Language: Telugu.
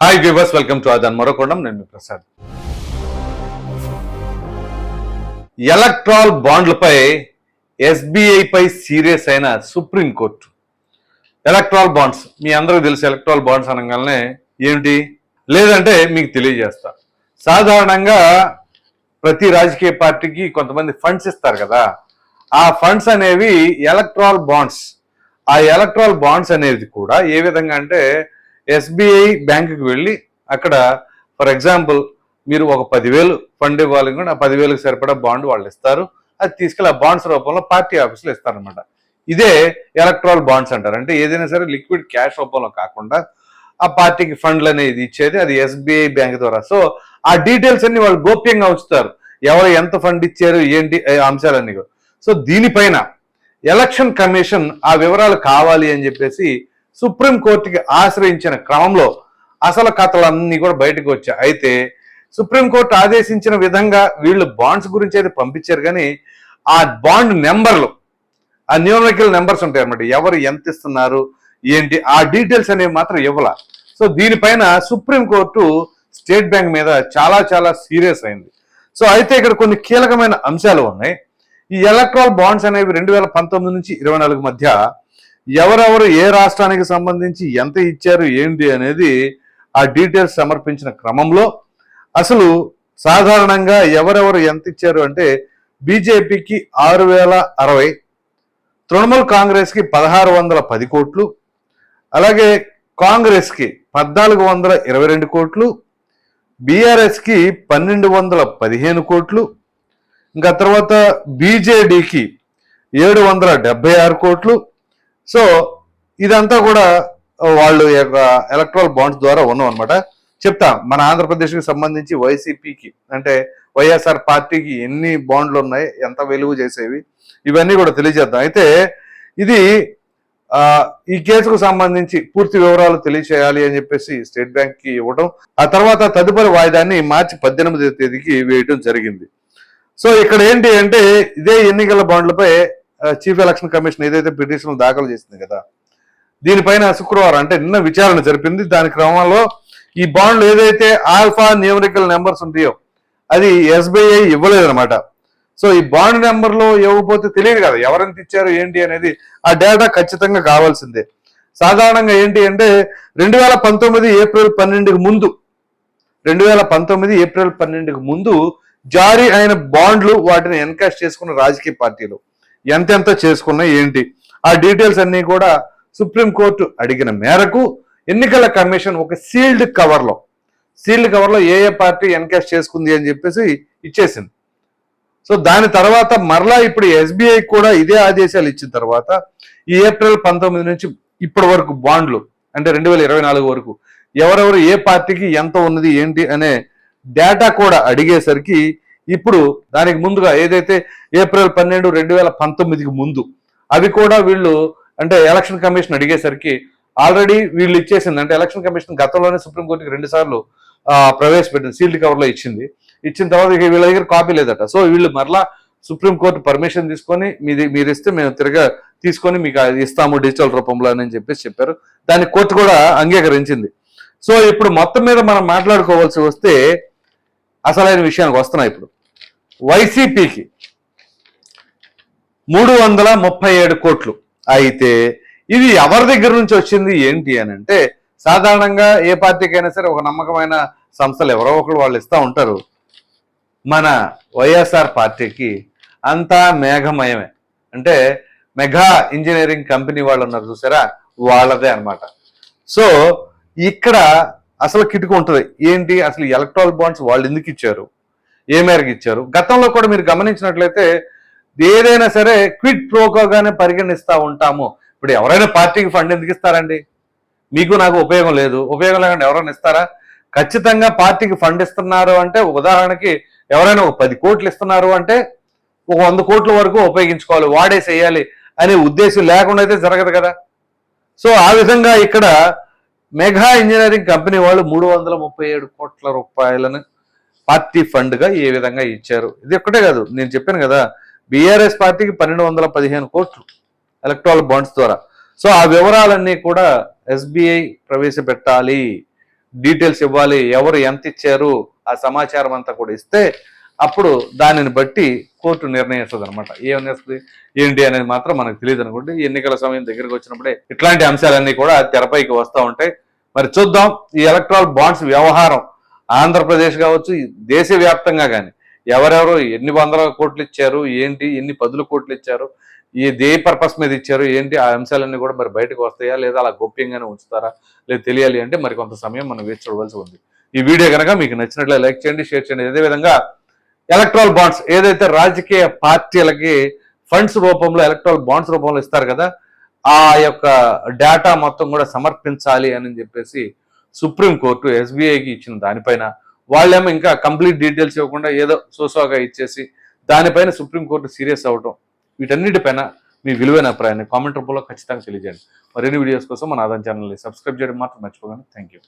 హాయ్ వ్యూవర్స్ వెల్కమ్ టు అదన్ మరొకొండం నేను ప్రసాద్ ఎలక్ట్రాల్ బాండ్లపై ఎస్బీఐపై సీరియస్ అయిన సుప్రీం కోర్టు ఎలక్ట్రాల్ బాండ్స్ మీ అందరికీ తెలుసు ఎలక్ట్రాల్ బాండ్స్ అనగానే ఏమిటి లేదంటే మీకు తెలియజేస్తా సాధారణంగా ప్రతి రాజకీయ పార్టీకి కొంతమంది ఫండ్స్ ఇస్తారు కదా ఆ ఫండ్స్ అనేవి ఎలక్ట్రాల్ బాండ్స్ ఆ ఎలక్ట్రాల్ బాండ్స్ అనేది కూడా ఏ విధంగా అంటే ఎస్బీఐ బ్యాంకుకి వెళ్ళి అక్కడ ఫర్ ఎగ్జాంపుల్ మీరు ఒక పదివేలు ఫండ్ ఇవ్వాలి కూడా ఆ పదివేలకు సరిపడా బాండ్ వాళ్ళు ఇస్తారు. అది తీసుకెళ్ళి ఆ బాండ్స్ రూపంలో పార్టీ ఆఫీసులో ఇస్తారనమాట ఇదే ఎలక్ట్రాల్ బాండ్స్ అంటారు. అంటే ఏదైనా సరే లిక్విడ్ క్యాష్ రూపంలో కాకుండా ఆ పార్టీకి ఫండ్లు అనేది ఇచ్చేది అది ఎస్బీఐ బ్యాంక్ ద్వారా. సో ఆ డీటెయిల్స్ అన్ని వాళ్ళు గోప్యంగా ఉంచుతారు. ఎవరు ఎంత ఫండ్ ఇచ్చారు ఏంటి అంశాలన్నీ సో దీనిపైన ఎలక్షన్ కమిషన్ ఆ వివరాలు కావాలి అని చెప్పేసి సుప్రీం కోర్టుకి ఆశ్రయించిన క్రమంలో అసలు కథలన్నీ కూడా బయటకు వచ్చాయి. అయితే సుప్రీంకోర్టు ఆదేశించిన విధంగా వీళ్ళు బాండ్స్ గురించి అయితే పంపించారు కానీ ఆ బాండ్ నెంబర్లు ఆ న్యూమరికల్ నెంబర్స్ ఉంటాయి అనమాట ఎవరు ఎంత ఇస్తున్నారు ఏంటి ఆ డీటెయిల్స్ అనేవి మాత్రం ఇవ్వాల. సో దీనిపైన సుప్రీంకోర్టు స్టేట్ బ్యాంక్ మీద చాలా చాలా సీరియస్ అయింది. సో అయితే ఇక్కడ కొన్ని కీలకమైన అంశాలు ఉన్నాయి. ఈ ఎలక్ట్రాల్ బాండ్స్ అనేవి రెండు వేల పంతొమ్మిది నుంచి ఇరవై నాలుగు మధ్య ఎవరెవరు ఏ రాష్ట్రానికి సంబంధించి ఎంత ఇచ్చారు ఏంటి అనేది ఆ డీటెయిల్స్ సమర్పించిన క్రమంలో అసలు సాధారణంగా ఎవరెవరు ఎంత ఇచ్చారు అంటే బీజేపీకి ఆరు వేల అరవై తృణమూల్ కాంగ్రెస్కి పదహారు వందల పది కోట్లు అలాగే కాంగ్రెస్కి పద్నాలుగు వందల ఇరవై రెండు కోట్లు బీఆర్ఎస్కి పన్నెండు వందల పదిహేను కోట్లు ఇంకా తర్వాత బీజేడీకి ఏడు వందల డెబ్బై ఆరు కోట్లు సో ఇదంతా కూడా వాళ్ళు ఎలక్ట్రల్ బాండ్స్ ద్వారా ఉన్నాం అనమాట చెప్తా మన ఆంధ్రప్రదేశ్కి సంబంధించి వైసీపీకి అంటే వైఎస్ఆర్ పార్టీకి ఎన్ని బాండ్లు ఉన్నాయి ఎంత వెలుగు చేసేవి ఇవన్నీ కూడా తెలియజేద్దాం. అయితే ఇది ఈ కేసుకు సంబంధించి పూర్తి వివరాలు తెలియచేయాలి అని చెప్పేసి స్టేట్ బ్యాంక్కి ఇవ్వడం ఆ తర్వాత తదుపరి వాయిదాన్ని మార్చి పద్దెనిమిదవ తేదీకి వేయడం జరిగింది. సో ఇక్కడ ఏంటి అంటే ఇదే ఎన్నికల బాండ్లపై చీఫ్ ఎలక్షన్ కమిషన్ ఏదైతే పిటిషన్ దాఖలు చేసింది కదా దీనిపైన శుక్రవారం అంటే నిన్న విచారణ జరిపింది. దాని క్రమంలో ఈ బాండ్లు ఏదైతే ఆల్ఫా న్యూమరికల్ నెంబర్స్ ఉంటాయో అది ఎస్బీఐ ఇవ్వలేదన్నమాట. సో ఈ బాండ్ నెంబర్లో ఇవ్వకపోతే తెలియదు కదా ఎవరెంత ఇచ్చారు ఏంటి అనేది ఆ డేటా ఖచ్చితంగా కావాల్సిందే. సాధారణంగా ఏంటి అంటే రెండు వేల పంతొమ్మిది ఏప్రిల్ పన్నెండుకి ముందు రెండు వేల పంతొమ్మిది ఏప్రిల్ పన్నెండుకి ముందు జారీ అయిన బాండ్లు వాటిని ఎన్కాష్ చేసుకున్న రాజకీయ పార్టీలు. ఎంతెంత చేసుకున్నాయి ఏంటి? ఆ డీటెయిల్స్ అన్నీ కూడా సుప్రీంకోర్టు అడిగిన మేరకు ఎన్నికల కమిషన్ ఒక సీల్డ్ కవర్లో సీల్డ్ కవర్లో ఏ ఏ పార్టీ ఎన్కాష్ చేసుకుంది అని చెప్పేసి ఇచ్చేసింది. సో దాని తర్వాత మరలా ఇప్పుడు ఎస్బీఐ కూడా ఇదే ఆదేశాలు ఇచ్చిన తర్వాత ఈ ఏప్రిల్ పంతొమ్మిది నుంచి ఇప్పటి వరకు బాండ్లు అంటే రెండు వేల ఇరవై నాలుగు వరకు ఎవరెవరు ఏ పార్టీకి ఎంత ఉన్నది ఏంటి అనే డేటా కూడా అడిగేసరికి ఇప్పుడు దానికి ముందుగా ఏదైతే ఏప్రిల్ పన్నెండు రెండు వేల పంతొమ్మిదికి ముందు అవి కూడా వీళ్ళు అంటే ఎలక్షన్ కమిషన్ అడిగేసరికి ఆల్రెడీ వీళ్ళు ఇచ్చేసింది. అంటే ఎలక్షన్ కమిషన్ గతంలోనే సుప్రీంకోర్టుకి రెండు సార్లు ప్రవేశపెట్టింది సీల్డ్ కవర్లో ఇచ్చింది. ఇచ్చిన తర్వాత వీళ్ళ దగ్గర కాపీ లేదట. సో వీళ్ళు మరలా సుప్రీంకోర్టు పర్మిషన్ తీసుకొని మీది మీరు ఇస్తే మేము తిరగా తీసుకొని మీకు అది ఇస్తాము డిజిటల్ రూపంలో అని చెప్పేసి చెప్పారు. దాన్ని కోర్టు కూడా అంగీకరించింది. సో ఇప్పుడు మొత్తం మీద మనం మాట్లాడుకోవాల్సి వస్తే అసలైన విషయానికి వస్తున్నాయి ఇప్పుడు. వైసీపీకి మూడు వందల ముప్పై ఏడు కోట్లు. అయితే ఇది ఎవరి దగ్గర నుంచి వచ్చింది? ఏంటి అని అంటే సాధారణంగా ఏ పార్టీకైనా సరే ఒక నమ్మకమైన సంస్థలు ఎవరో ఒకరు వాళ్ళు ఇస్తూ ఉంటారు. మన వైఎస్ఆర్ పార్టీకి అంతా మేఘమయమే. అంటే మెగా ఇంజనీరింగ్ కంపెనీ వాళ్ళు ఉన్నారు చూసారా? వాళ్ళదే అన్నమాట. సో ఇక్కడ అసలు కిటుకు ఉంటుంది. ఏంటి? అసలు ఎలక్ట్రాల్ బాండ్స్ వాళ్ళు ఎందుకు ఇచ్చారు? ఏ మేరకు ఇచ్చారు? గతంలో కూడా మీరు గమనించినట్లయితే ఏదైనా సరే క్విడ్ ప్రోకోగానే పరిగణిస్తూ ఉంటాము. ఇప్పుడు ఎవరైనా పార్టీకి ఫండ్ ఎందుకు ఇస్తారండి? మీకు నాకు ఉపయోగం లేదు. ఉపయోగం లేకుండా ఎవరైనా ఇస్తారా? ఖచ్చితంగా పార్టీకి ఫండ్ ఇస్తున్నారు అంటే ఉదాహరణకి ఎవరైనా ఒక పది కోట్లు ఇస్తున్నారు అంటే ఒక వంద కోట్ల వరకు ఉపయోగించుకోవాలి వాడేసేయాలి అనే ఉద్దేశం లేకుండా అయితే జరగదు కదా. సో ఆ విధంగా ఇక్కడ మెగా ఇంజనీరింగ్ కంపెనీ వాళ్ళు మూడు వందల ముప్పై ఏడు కోట్ల రూపాయలను పార్టీ ఫండ్గా ఏ విధంగా ఇచ్చారు? ఇది ఒక్కటే కాదు నేను చెప్పాను కదా బీఆర్ఎస్ పార్టీకి పన్నెండు వందల పదిహేను కోట్లు ఎలక్ట్రాల్ బాండ్స్ ద్వారా. సో ఆ వివరాలన్నీ కూడా ఎస్బీఐ ప్రవేశపెట్టాలి. డీటెయిల్స్ ఇవ్వాలి. ఎవరు ఎంత ఇచ్చారు? ఆ సమాచారం అంతా కూడా ఇస్తే అప్పుడు దానిని బట్టి కోర్టు నిర్ణయిస్తుంది అనమాట ఏమనిస్తుంది ఏంటి అనేది మాత్రం మనకు తెలియదు అనుకోండి. ఎన్నికల సమయం దగ్గరకు వచ్చినప్పుడే ఇట్లాంటి అంశాలన్నీ కూడా తెరపైకి వస్తూ ఉంటాయి. మరి చూద్దాం ఈ ఎలక్ట్రాల్ బాండ్స్ వ్యవహారం ఆంధ్రప్రదేశ్ కావచ్చు దేశవ్యాప్తంగా కానీ ఎవరెవరు ఎన్ని వందల కోట్లు ఇచ్చారు ఏంటి ఎన్ని పదుల కోట్లు ఇచ్చారు ఈ దే పర్పస్ మీద ఇచ్చారు ఏంటి ఆ అంశాలన్నీ కూడా మరి బయటకు వస్తాయా లేదా అలా గోప్యంగానే ఉంచుతారా లేదా తెలియాలి అంటే మరి కొంత సమయం మనం వేచి చూడవలసి ఉంది. ఈ వీడియో కనుక మీకు నచ్చినట్లే లైక్ చేయండి షేర్ చేయండి. అదేవిధంగా ఎలక్ట్రాల్ బాండ్స్ ఏదైతే రాజకీయ పార్టీలకి ఫండ్స్ రూపంలో ఎలక్ట్రాల్ బాండ్స్ రూపంలో ఇస్తారు కదా ఆ యొక్క డేటా మొత్తం కూడా సమర్పించాలి అని చెప్పేసి సుప్రీంకోర్టు ఎస్బీఐకి ఇచ్చిన దానిపైన వాళ్ళేమో ఇంకా కంప్లీట్ డీటెయిల్స్ ఇవ్వకుండా ఏదో సోసోగా ఇచ్చేసి దానిపైన సుప్రీంకోర్టు సీరియస్ అవ్వటం వీటన్నిటిపైన మీ విలువైన అభిప్రాయాన్ని కామెంట్ రూపంలో ఖచ్చితంగా తెలియజేయండి. మరిన్ని వీడియోస్ కోసం మన ఆదాయం ఛానల్ని సబ్స్క్రైబ్ చేయడం మాత్రం మర్చిపోకండి. Thank you